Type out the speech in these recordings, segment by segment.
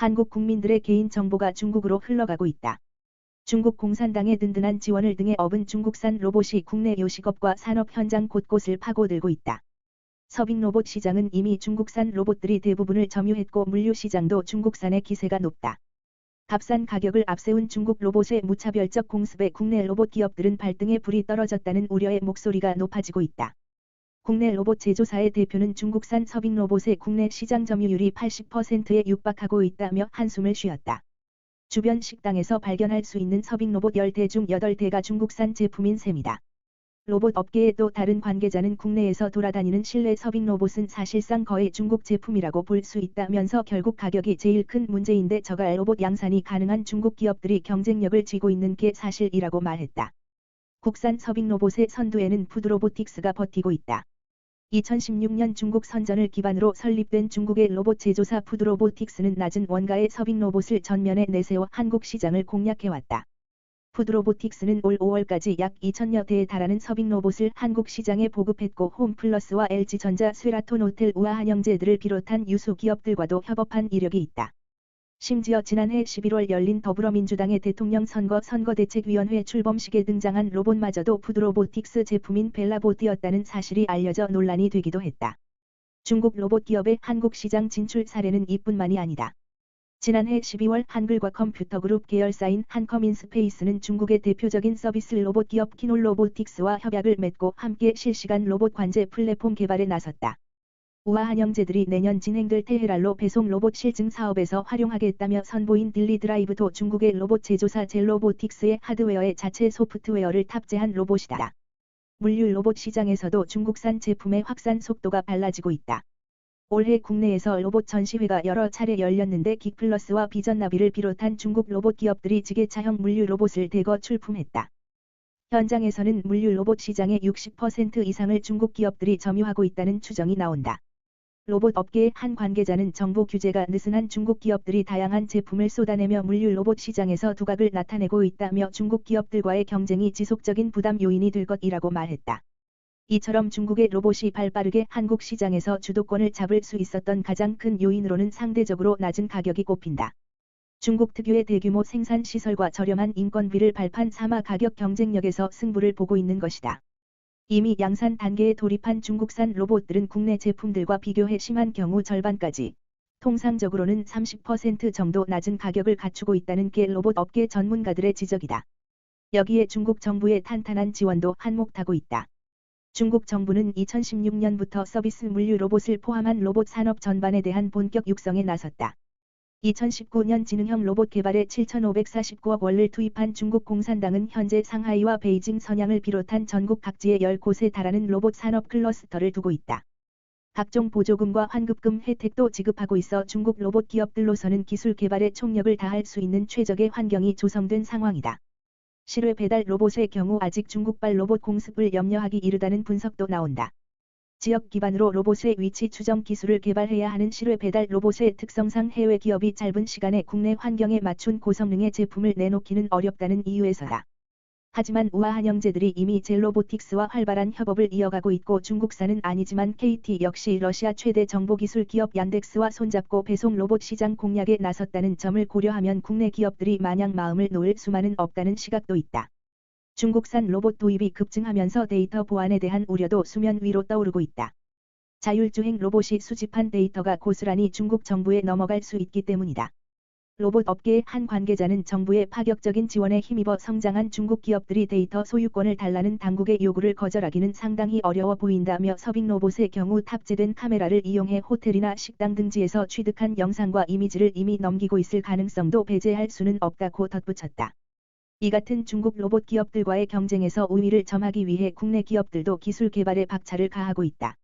한국 국민들의 개인 정보가 중국으로 흘러가고 있다. 중국 공산당의 든든한 지원을 등에 업은 중국산 로봇이 국내 요식업과 산업 현장 곳곳을 파고들고 있다. 서빙 로봇 시장은 이미 중국산 로봇들이 대부분을 점유했고 물류 시장도 중국산의 기세가 높다. 값싼 가격을 앞세운 중국 로봇의 무차별적 공습에 국내 로봇 기업들은 발등에 불이 떨어졌다는 우려의 목소리가 높아지고 있다. 국내 로봇 제조사의 대표는 중국산 서빙 로봇의 국내 시장 점유율이 80%에 육박하고 있다며 한숨을 쉬었다. 주변 식당에서 발견할 수 있는 서빙 로봇 10대 중 8대가 중국산 제품인 셈이다. 로봇 업계의 또 다른 관계자는 국내에서 돌아다니는 실내 서빙 로봇은 사실상 거의 중국 제품이라고 볼 수 있다면서 결국 가격이 제일 큰 문제인데 저갈 로봇 양산이 가능한 중국 기업들이 경쟁력을 쥐고 있는 게 사실이라고 말했다. 국산 서빙 로봇의 선두에는 푸드로보틱스가 버티고 있다. 2016년 중국 선전을 기반으로 설립된 중국의 로봇 제조사 푸드로보틱스는 낮은 원가의 서빙 로봇을 전면에 내세워 한국 시장을 공략해왔다. 푸드로보틱스는 올 5월까지 약 2천여 대에 달하는 서빙 로봇을 한국 시장에 보급했고 홈플러스와 LG전자, 스웨라톤 호텔, 우아한영제들을 비롯한 유수 기업들과도 협업한 이력이 있다. 심지어 지난해 11월 열린 더불어민주당의 대통령 선거 선거대책위원회 출범식에 등장한 로봇마저도 푸드로보틱스 제품인 벨라보트였다는 사실이 알려져 논란이 되기도 했다. 중국 로봇 기업의 한국 시장 진출 사례는 이뿐만이 아니다. 지난해 12월 한글과 컴퓨터 그룹 계열사인 한컴인스페이스는 중국의 대표적인 서비스 로봇 기업 키놀로보틱스와 협약을 맺고 함께 실시간 로봇 관제 플랫폼 개발에 나섰다. 우아한영제들이 내년 진행될 테헤랄로 배송 로봇 실증 사업에서 활용하겠다며 선보인 딜리 드라이브도 중국의 로봇 제조사 젤로보틱스의 하드웨어에 자체 소프트웨어를 탑재한 로봇이다. 물류 로봇 시장에서도 중국산 제품의 확산 속도가 빨라지고 있다. 올해 국내에서 로봇 전시회가 여러 차례 열렸는데 긱플러스와 비전나비를 비롯한 중국 로봇 기업들이 지게차형 물류 로봇을 대거 출품했다. 현장에서는 물류 로봇 시장의 60% 이상을 중국 기업들이 점유하고 있다는 추정이 나온다. 로봇 업계의 한 관계자는 정부 규제가 느슨한 중국 기업들이 다양한 제품을 쏟아내며 물류 로봇 시장에서 두각을 나타내고 있다며 중국 기업들과의 경쟁이 지속적인 부담 요인이 될 것이라고 말했다. 이처럼 중국의 로봇이 발빠르게 한국 시장에서 주도권을 잡을 수 있었던 가장 큰 요인으로는 상대적으로 낮은 가격이 꼽힌다. 중국 특유의 대규모 생산 시설과 저렴한 인건비를 발판 삼아 가격 경쟁력에서 승부를 보고 있는 것이다. 이미 양산 단계에 돌입한 중국산 로봇들은 국내 제품들과 비교해 심한 경우 절반까지, 통상적으로는 30% 정도 낮은 가격을 갖추고 있다는 게 로봇 업계 전문가들의 지적이다. 여기에 중국 정부의 탄탄한 지원도 한몫하고 있다. 중국 정부는 2016년부터 서비스 물류 로봇을 포함한 로봇 산업 전반에 대한 본격 육성에 나섰다. 2019년 지능형 로봇 개발에 7,549억 원을 투입한 중국 공산당은 현재 상하이와 베이징 선양을 비롯한 전국 각지에 10곳에 달하는 로봇 산업 클러스터를 두고 있다. 각종 보조금과 환급금 혜택도 지급하고 있어 중국 로봇 기업들로서는 기술 개발에 총력을 다할 수 있는 최적의 환경이 조성된 상황이다. 실외 배달 로봇의 경우 아직 중국발 로봇 공습을 염려하기 이르다는 분석도 나온다. 지역 기반으로 로봇의 위치 추정 기술을 개발해야 하는 실외 배달 로봇의 특성상 해외 기업이 짧은 시간에 국내 환경에 맞춘 고성능의 제품을 내놓기는 어렵다는 이유에서다. 하지만 우아한영제들이 이미 젤로보틱스와 활발한 협업을 이어가고 있고 중국산은 아니지만 KT 역시 러시아 최대 정보기술 기업 얀덱스와 손잡고 배송 로봇 시장 공략에 나섰다는 점을 고려하면 국내 기업들이 마냥 마음을 놓을 수만은 없다는 시각도 있다. 중국산 로봇 도입이 급증하면서 데이터 보안에 대한 우려도 수면 위로 떠오르고 있다. 자율주행 로봇이 수집한 데이터가 고스란히 중국 정부에 넘어갈 수 있기 때문이다. 로봇 업계의 한 관계자는 정부의 파격적인 지원에 힘입어 성장한 중국 기업들이 데이터 소유권을 달라는 당국의 요구를 거절하기는 상당히 어려워 보인다며 서빙 로봇의 경우 탑재된 카메라를 이용해 호텔이나 식당 등지에서 취득한 영상과 이미지를 이미 넘기고 있을 가능성도 배제할 수는 없다고 덧붙였다. 이 같은 중국 로봇 기업들과의 경쟁에서 우위를 점하기 위해 국내 기업들도 기술 개발에 박차를 가하고 있다.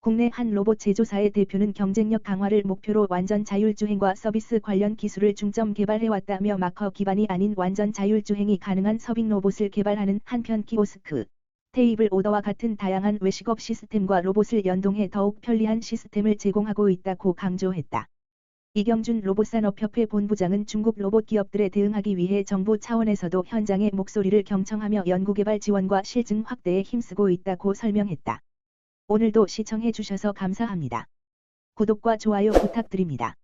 국내 한 로봇 제조사의 대표는 경쟁력 강화를 목표로 완전 자율주행과 서비스 관련 기술을 중점 개발해왔다며 마커 기반이 아닌 완전 자율주행이 가능한 서빙 로봇을 개발하는 한편 키오스크, 테이블 오더와 같은 다양한 외식업 시스템과 로봇을 연동해 더욱 편리한 시스템을 제공하고 있다고 강조했다. 이경준 로봇산업협회 본부장은 중국 로봇 기업들에 대응하기 위해 정부 차원에서도 현장의 목소리를 경청하며 연구개발 지원과 실증 확대에 힘쓰고 있다고 설명했다. 오늘도 시청해 주셔서 감사합니다. 구독과 좋아요 부탁드립니다.